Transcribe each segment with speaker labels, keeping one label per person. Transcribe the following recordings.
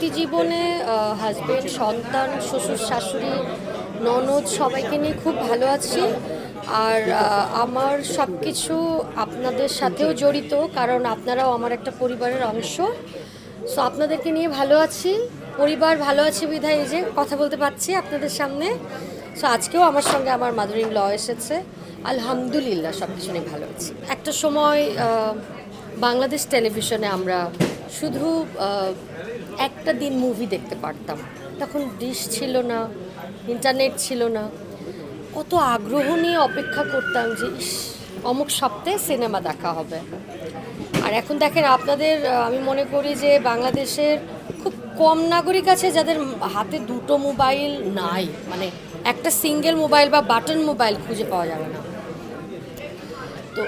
Speaker 1: ব্যক্তি জীবনে হাজবেন্ড সন্তান, শ্বশুর, শাশুড়ি, ননদ, সবাইকে নিয়ে খুব ভালো আছি। আর আমার সব কিছু আপনাদের সাথেও জড়িত, কারণ আপনারাও আমার একটা পরিবারের অংশ। সো আপনাদেরকে নিয়ে ভালো আছি। পরিবার ভালো আছে বিধায় এই যে কথা বলতে পারছি আপনাদের সামনে। সো আজকেও আমার সঙ্গে আমার মাদারিং ল এসেছে। আলহামদুলিল্লাহ সব কিছু নিয়ে ভালো আছি। একটা সময় বাংলাদেশ টেলিভিশনে আমরা শুধু একটা দিন মুভি দেখতে পারতাম। তখন ডিশ ছিল না ইন্টারনেট ছিল না। কত আগ্রহ নিয়ে অপেক্ষা করতাম যে, ইস, অমুক সপ্তাহে সিনেমা দেখা হবে। আর এখন দেখেন আপনাদের আমি মনে করি যে, বাংলাদেশের খুব কম নাগরিক আছে যাদের হাতে দুটো মোবাইল নাই। মানে একটা সিঙ্গেল মোবাইল বা বাটন মোবাইল খুঁজে পাওয়া যাবে না। তো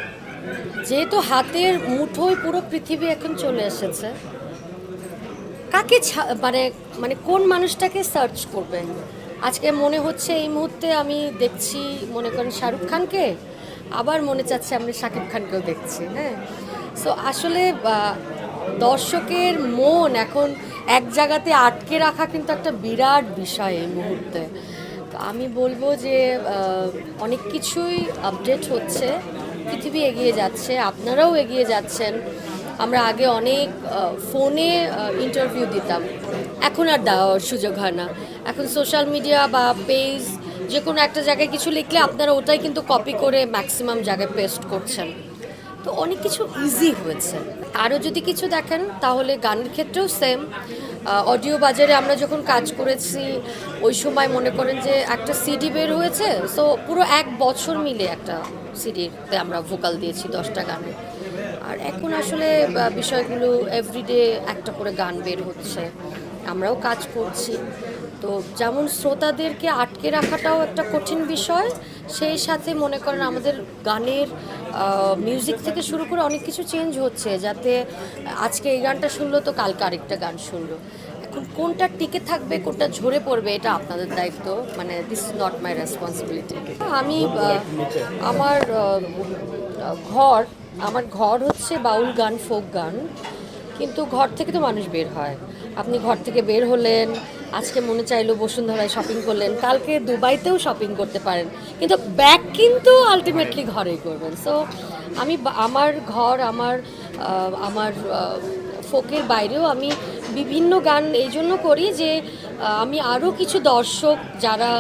Speaker 1: যেহেতু হাতের মুঠোয় পুরো পৃথিবী এখন চলে এসেছে কাকে মানে মানে কোন মানুষটাকে সার্চ করবেন? আজকে মনে হচ্ছে এই মুহূর্তে আমি দেখছি, মনে করেন শাহরুখ খানকে, আবার মনে চাচ্ছে আমি শাকিব খানকেও দেখছি হ্যাঁ? সো আসলে দর্শকের মন এখন এক জায়গাতে আটকে রাখা কিন্তু একটা বিরাট বিষয় এই মুহূর্তে। আমি বলব যে অনেক কিছুই আপডেট হচ্ছে, পৃথিবী এগিয়ে যাচ্ছে, আপনারাও এগিয়ে যাচ্ছেন। আমরা আগে অনেক ফোনে ইন্টারভিউ দিতাম। এখন আর দেওয়ার সুযোগ হয় না। এখন সোশ্যাল মিডিয়া বা পেজ যে কোনো একটা জায়গায় কিছু লিখলে আপনারা ওটাই কিন্তু কপি করে ম্যাক্সিমাম জায়গায় পেস্ট করছেন। তো অনেক কিছু ইজি হয়েছে। আরও যদি কিছু দেখেন, তাহলে গানের ক্ষেত্রেও সেম অডিও বাজারে আমরা যখন কাজ করেছি, ওই সময় মনে করেন যে একটা সিডি বের হয়েছে সো পুরো এক বছর মিলে একটা সিডিতে আমরা ভোকাল দিয়েছি দশটা গানে। আর এখন আসলে বিষয়গুলো এভরিডে একটা করে গান বের হচ্ছে। আমরাও কাজ করছি। তো যেমন শ্রোতাদেরকে আটকে রাখাটাও একটা কঠিন বিষয়। সেই সাথে মনে করেন আমাদের গানের মিউজিক থেকে শুরু করে অনেক কিছু চেঞ্জ হচ্ছে, যাতে আজকে এই গানটা শুনলো তো কালকে আরেকটা গান শুনলো। কোনটা টিকে থাকবে, কোনটা ঝরে পড়বে, এটা আপনাদের দায়িত্ব। মানে this is not my responsibility আমি আমার ঘর আমার ঘর হচ্ছে বাউল গান ফোক গান। কিন্তু ঘর থেকে তো মানুষ বের হয়। আপনি ঘর থেকে বের হলেন, আজকে মনে চাইলো বসুন্ধরায় শপিং করলেন, কালকে দুবাইতেও শপিং করতে পারেন। কিন্তু ব্যাগ কিন্তু আলটিমেটলি ঘরেই করবেন। সো আমি আমার ঘর, আমার আমার ফোকের বাইরেও আমি বিভিন্ন গান এই জন্য করি যে আমি আরও কিছু দর্শক যারা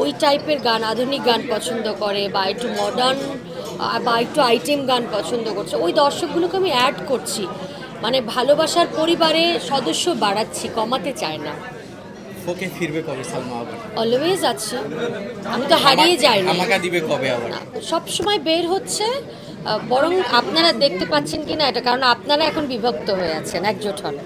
Speaker 1: ওই টাইপের গান আধুনিক গান পছন্দ করে বা একটু মডার্ন বা একটু আইটেম গান পছন্দ করছে ওই দর্শকগুলোকে আমি অ্যাড করছি। মানে ভালোবাসার পরিবারে সদস্য বাড়াচ্ছি কমাতে চায় না।
Speaker 2: ওকে ফিরবে কবে সালমা আবার?
Speaker 1: অলওয়েজ আছি। আমি তো হারিয়ে যাই না
Speaker 2: আমাকে দিবে কবে আবার?
Speaker 1: সব সময় বের হচ্ছে বরং আপনারা দেখতে পাচ্ছেন কি না এটা, কারণ আপনারা এখন বিভক্ত হয়ে আছেন, একজোট হন।